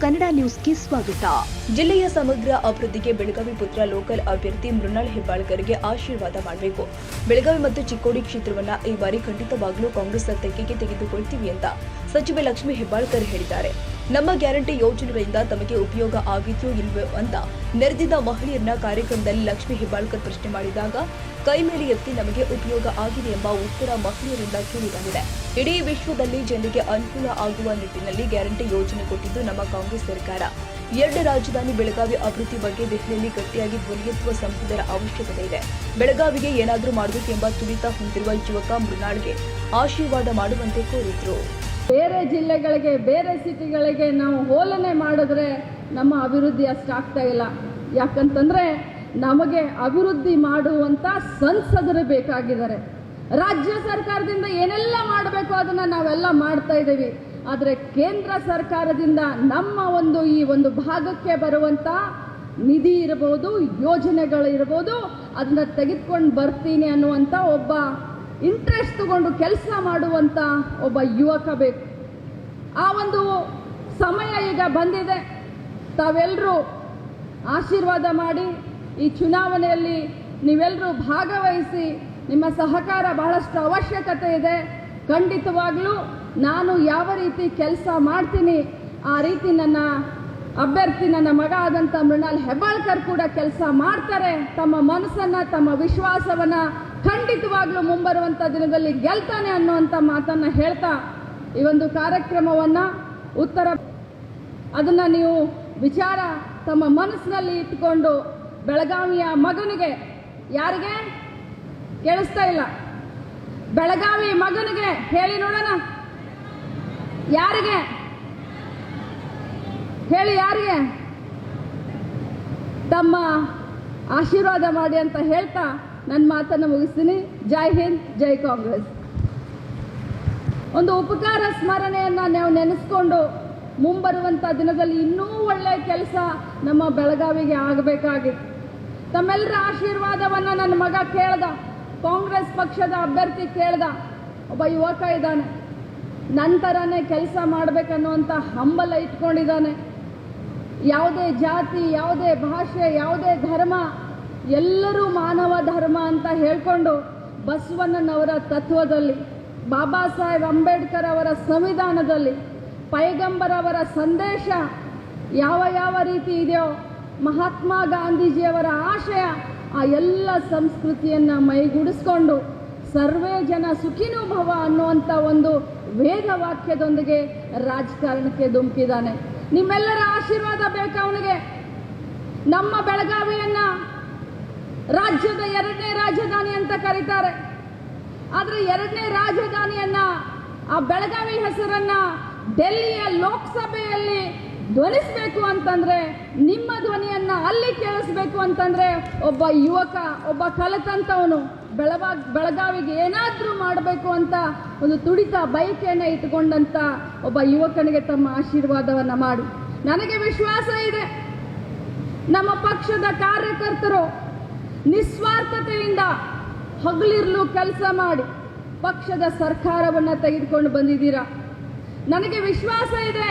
ಕನ್ನಡ ನ್ಯೂಸ್ಗೆ ಸ್ವಾಗತ. ಜಿಲ್ಲೆಯ ಸಮಗ್ರ ಅಭಿವೃದ್ಧಿಗೆ ಬೆಳಗಾವಿ ಪುತ್ರ ಲೋಕಲ್ ಅಭ್ಯರ್ಥಿ ಮೃಣಾಲ್ ಹೆಬ್ಬಾಳ್ಕರ್ಗೆ ಆಶೀರ್ವಾದ ಮಾಡಬೇಕು. ಬೆಳಗಾವಿ ಮತ್ತು ಚಿಕ್ಕೋಡಿ ಕ್ಷೇತ್ರವನ್ನ ಈ ಬಾರಿ ಖಂಡಿತವಾಗಲೂ ಕಾಂಗ್ರೆಸ್ ತೆಕ್ಕೆಗೆ ತೆಗೆದುಕೊಳ್ತೀವಿ ಅಂತ ಸಚಿವೆ ಲಕ್ಷ್ಮೀ ಹೆಬ್ಬಾಳ್ಕರ್ ಹೇಳಿದ್ದಾರೆ. ನಮ್ಮ ಗ್ಯಾರಂಟಿ ಯೋಜನೆಗಳಿಂದ ತಮಗೆ ಉಪಯೋಗ ಆಗಿದೆಯೋ ಇಲ್ವೋ ಅಂತ ನೆರೆದಿದ್ದ ಮಹಿಳೆಯರನ್ನ ಕಾರ್ಯಕ್ರಮದಲ್ಲಿ ಲಕ್ಷ್ಮಿ ಹೆಬ್ಬಾಳ್ಕರ್ ಪ್ರಶ್ನೆ ಮಾಡಿದಾಗ, ಕೈ ಮೇಲೆ ಎತ್ತಿ ನಮಗೆ ಉಪಯೋಗ ಆಗಿದೆ ಎಂಬ ಉತ್ತರ ಮಹಿಳೆಯರಿಂದ ಕೇಳಿಬಂದಿದೆ. ಇಡೀ ವಿಶ್ವದಲ್ಲಿ ಜನರಿಗೆ ಅನುಕೂಲ ಆಗುವ ನಿಟ್ಟಿನಲ್ಲಿ ಗ್ಯಾರಂಟಿ ಯೋಜನೆ ಕೊಟ್ಟಿದ್ದು ನಮ್ಮ ಕಾಂಗ್ರೆಸ್ ಸರ್ಕಾರ. ಎರಡು ರಾಜಧಾನಿ ಬೆಳಗಾವಿ ಅಭಿವೃದ್ಧಿ ಬಗ್ಗೆ ದೆಹಲಿಯಲ್ಲಿ ಗಟ್ಟಿಯಾಗಿ ಧ್ವನಿಯೆತ್ತುವ ಸಂಸದರ ಅವಶ್ಯಕತೆ ಇದೆ. ಬೆಳಗಾವಿಗೆ ಏನಾದರೂ ಮಾಡಬೇಕೆಂಬ ತುಡಿತ ಹೊಂದಿರುವ ಯುವಕ ಮೃಣಾಳ್ಗೆ ಆಶೀರ್ವಾದ ಮಾಡುವಂತೆ ಕೋರಿದ್ರು. ಬೇರೆ ಜಿಲ್ಲೆಗಳಿಗೆ, ಬೇರೆ ಸಿಟಿಗಳಿಗೆ ನಾವು ಹೋಲನೆ ಮಾಡಿದ್ರೆ ನಮ್ಮ ಅಭಿವೃದ್ಧಿ ಅಷ್ಟಾಗ್ತಾ ಇಲ್ಲ. ಯಾಕಂತಂದ್ರೆ ನಮಗೆ ಅಭಿವೃದ್ಧಿ ಮಾಡುವಂತ ಸಂಸದರು ಬೇಕಾಗಿದ್ದಾರೆ. ರಾಜ್ಯ ಸರ್ಕಾರದಿಂದ ಏನೆಲ್ಲ ಮಾಡಬೇಕು ಅದನ್ನ ನಾವೆಲ್ಲ ಮಾಡ್ತಾ ಇದ್ದೀವಿ. ಆದರೆ ಕೇಂದ್ರ ಸರ್ಕಾರದಿಂದ ನಮ್ಮ ಒಂದು ಈ ಒಂದು ಭಾಗಕ್ಕೆ ಬರುವಂತ ನಿಧಿ ಇರಬಹುದು ಯೋಜನೆಗಳು ಇರಬಹುದು ಅದನ್ನ ತೆಗೆದುಕೊಂಡು ಬರ್ತೀನಿ ಅನ್ನುವಂತ ಒಬ್ಬ ಇಂಟ್ರೆಸ್ಟ್ ತಗೊಂಡು ಕೆಲಸ ಮಾಡುವಂತ ಒಬ್ಬ ಯುವಕ ಬೇಕು. ಆ ಒಂದು ಸಮಯ ಈಗ ಬಂದಿದೆ. ತಾವೆಲ್ಲರೂ ಆಶೀರ್ವಾದ ಮಾಡಿ ಈ ಚುನಾವಣೆಯಲ್ಲಿ ನೀವೆಲ್ಲರೂ ಭಾಗವಹಿಸಿ ನಿಮ್ಮ ಸಹಕಾರ ಬಹಳಷ್ಟು ಅವಶ್ಯಕತೆ ಇದೆ. ಖಂಡಿತವಾಗ್ಲೂ ನಾನು ಯಾವ ರೀತಿ ಕೆಲಸ ಮಾಡ್ತೀನಿ, ಆ ರೀತಿ ನನ್ನ ಅಭ್ಯರ್ಥಿ ನನ್ನ ಮಗ ಆದಂಥ ಮೃಣಾಲ್ ಹೆಬ್ಬಾಳ್ಕರ್ ಕೂಡ ಕೆಲಸ ಮಾಡ್ತಾರೆ. ತಮ್ಮ ಮನಸ್ಸನ್ನು, ತಮ್ಮ ವಿಶ್ವಾಸವನ್ನ ಖಂಡಿತವಾಗ್ಲೂ ಮುಂಬರುವಂಥ ದಿನದಲ್ಲಿ ಗೆಲ್ತಾನೆ ಅನ್ನುವಂಥ ಮಾತನ್ನ ಹೇಳ್ತಾ ಈ ಒಂದು ಕಾರ್ಯಕ್ರಮವನ್ನ ಉತ್ತರ ಅದನ್ನ ನೀವು ವಿಚಾರ ತಮ್ಮ ಮನಸ್ಸಿನಲ್ಲಿ ಇಟ್ಟುಕೊಂಡು ಬೆಳಗಾವಿಯ ಮಗನಿಗೆ ಯಾರಿಗೆ ಕೇಳಿಸ್ತಾ ಇಲ್ಲ? ಬೆಳಗಾವಿ ಮಗನಿಗೆ ಹೇಳಿ ನೋಡೋಣ. ಯಾರಿಗೆ? ಹೇಳಿ ಯಾರಿಗೆ? ತಮ್ಮ ಆಶೀರ್ವಾದ ಮಾಡಿ ಅಂತ ಹೇಳ್ತಾ ನನ್ನ ಮಾತನ್ನು ಮುಗಿಸ್ತೀನಿ. ಜೈ ಹಿಂದ್, ಜೈ ಕಾಂಗ್ರೆಸ್. ಒಂದು ಉಪಕಾರ ಸ್ಮರಣೆಯನ್ನ ನಾವು ನೆನೆಸ್ಕೊಂಡು ಮುಂಬರುವಂತ ದಿನದಲ್ಲಿ ಇನ್ನೂ ಒಳ್ಳೆ ಕೆಲಸ ನಮ್ಮ ಬೆಳಗಾವಿಗೆ ಆಗಬೇಕಾಗಿತ್ತು. ತಮ್ಮೆಲ್ಲರ ಆಶೀರ್ವಾದವನ್ನ ನನ್ನ ಮಗ ಕೇಳ್ದ, ಕಾಂಗ್ರೆಸ್ ಪಕ್ಷದ ಅಭ್ಯರ್ಥಿ ಕೇಳ್ದ, ಒಬ್ಬ ಯುವಕ ಇದ್ದಾನೆ. ನಂತರನೇ ಕೆಲಸ ಮಾಡಬೇಕನ್ನುವಂಥ ಹಂಬಲ ಇಟ್ಕೊಂಡಿದ್ದಾನೆ. ಯಾವುದೇ ಜಾತಿ, ಯಾವುದೇ ಭಾಷೆ, ಯಾವುದೇ ಧರ್ಮ ಎಲ್ಲರೂ ಮಾನವ ಧರ್ಮ ಅಂತ ಹೇಳಿಕೊಂಡು ಬಸವಣ್ಣನವರ ತತ್ವದಲ್ಲಿ, ಬಾಬಾ ಸಾಹೇಬ್ ಅಂಬೇಡ್ಕರ್ ಅವರ ಸಂವಿಧಾನದಲ್ಲಿ ಪೈಗಂಬರವರ ಸಂದೇಶ ಯಾವ ಯಾವ ರೀತಿ ಇದೆಯೋ, ಮಹಾತ್ಮ ಗಾಂಧೀಜಿಯವರ ಆಶಯ, ಆ ಎಲ್ಲ ಸಂಸ್ಕೃತಿಯನ್ನು ಮೈಗೂಡಿಸ್ಕೊಂಡು ಸರ್ವೇ ಜನ ಸುಖಿನೋಭವ ಅನ್ನುವಂಥ ಒಂದು ವೇದ ವಾಕ್ಯದೊಂದಿಗೆ ರಾಜಕಾರಣಕ್ಕೆ ಧುಮುಕಿದ್ದಾನೆ. ನಿಮ್ಮೆಲ್ಲರ ಆಶೀರ್ವಾದ ಬೇಕು ಅವನಿಗೆ? ನಮ್ಮ ಬೆಳಗಾವಿಯನ್ನ ರಾಜ್ಯದ ಎರಡನೇ ರಾಜಧಾನಿ ಅಂತ ಕರೀತಾರೆ. ಆದ್ರೆ ಎರಡನೇ ರಾಜಧಾನಿಯನ್ನ, ಆ ಬೆಳಗಾವಿ ಹೆಸರನ್ನ ಡೆಲ್ಲಿಯ ಲೋಕಸಭೆಯಲ್ಲಿ ಧ್ವನಿಸ್ಬೇಕು ಅಂತಂದ್ರೆ, ನಿಮ್ಮ ಧ್ವನಿಯನ್ನ ಅಲ್ಲಿ ಕೇಳಿಸ್ಬೇಕು ಅಂತಂದ್ರೆ ಒಬ್ಬ ಯುವಕ, ಒಬ್ಬ ಕಲಿತಂತವನು ಬೆಳವಾ, ಬೆಳಗಾವಿಗೆ ಏನಾದರೂ ಮಾಡಬೇಕು ಅಂತ ಒಂದು ತುಡಿತ ಬಯಕೆಯನ್ನ ಇಟ್ಕೊಂಡಂತ ಒಬ್ಬ ಯುವಕನಿಗೆ ತಮ್ಮ ಆಶೀರ್ವಾದವನ್ನ ಮಾಡಿ. ನನಗೆ ವಿಶ್ವಾಸ ಇದೆ. ನಮ್ಮ ಪಕ್ಷದ ಕಾರ್ಯಕರ್ತರು ನಿಸ್ವಾರ್ಥತೆಯಿಂದ ಹಗಲಿರ್ಲು ಕೆಲಸ ಮಾಡಿ ಪಕ್ಷದ ಸರ್ಕಾರವನ್ನು ತೆಗೆದುಕೊಂಡು ಬಂದಿದ್ದೀರಾ? ನನಗೆ ವಿಶ್ವಾಸ ಇದೆ.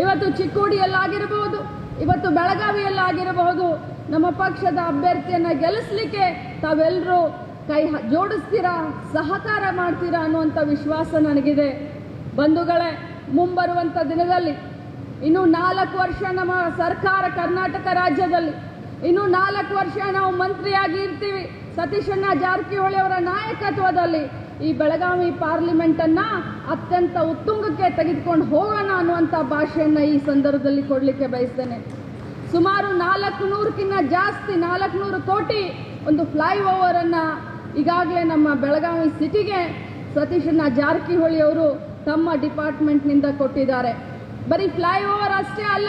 ಇವತ್ತು ಚಿಕ್ಕೋಡಿಯಲ್ಲಾಗಿರಬಹುದು ಇವತ್ತು ಬೆಳಗಾವಿಯಲ್ಲಾಗಿರಬಹುದು ನಮ್ಮ ಪಕ್ಷದ ಅಭ್ಯರ್ಥಿಯನ್ನ ಗೆಲ್ಲಿಸ್ಲಿಕ್ಕೆ ತಾವೆಲ್ಲರೂ ಕೈ ಜೋಡಿಸ್ತೀರಾ, ಸಹಕಾರ ಮಾಡ್ತೀರಾ ಅನ್ನುವಂಥ ವಿಶ್ವಾಸ ನನಗಿದೆ. ಬಂಧುಗಳೇ ಮುಂಬರುವಂಥ ದಿನದಲ್ಲಿ, ಇನ್ನು ನಾಲ್ಕು ವರ್ಷ ನಮ್ಮ ಸರ್ಕಾರ ಕರ್ನಾಟಕ ರಾಜ್ಯದಲ್ಲಿ ಇನ್ನು ನಾಲ್ಕು ವರ್ಷ ನಾವು ಮಂತ್ರಿಯಾಗಿ ಇರ್ತೀವಿ. ಸತೀಶಣ್ಣ ಜಾರಕಿಹೊಳಿ ಅವರ ನಾಯಕತ್ವದಲ್ಲಿ ಈ ಬೆಳಗಾವಿ ಪಾರ್ಲಿಮೆಂಟನ್ನು ಅತ್ಯಂತ ಉತ್ತುಂಗಕ್ಕೆ ತೆಗೆದುಕೊಂಡು ಹೋಗೋಣ ಅನ್ನುವಂಥ ಭಾಷೆಯನ್ನು ಈ ಸಂದರ್ಭದಲ್ಲಿ ಕೊಡಲಿಕ್ಕೆ ಬಯಸ್ತೇನೆ. ಸುಮಾರು ನಾಲ್ಕು ನೂರಕ್ಕಿಂತ ಜಾಸ್ತಿ, ನಾಲ್ಕು ಕೋಟಿ ಒಂದು ಫ್ಲೈ ಓವರ್ ಅನ್ನ ಈಗಾಗಲೇ ನಮ್ಮ ಬೆಳಗಾವಿ ಸಿಟಿಗೆ ಸತೀಶಣ್ಣ ಜಾರಕಿಹೊಳಿ ಅವರು ತಮ್ಮ ಡಿಪಾರ್ಟ್ಮೆಂಟ್ನಿಂದ ಕೊಟ್ಟಿದ್ದಾರೆ. ಬರೀ ಫ್ಲೈ ಓವರ್ ಅಷ್ಟೇ ಅಲ್ಲ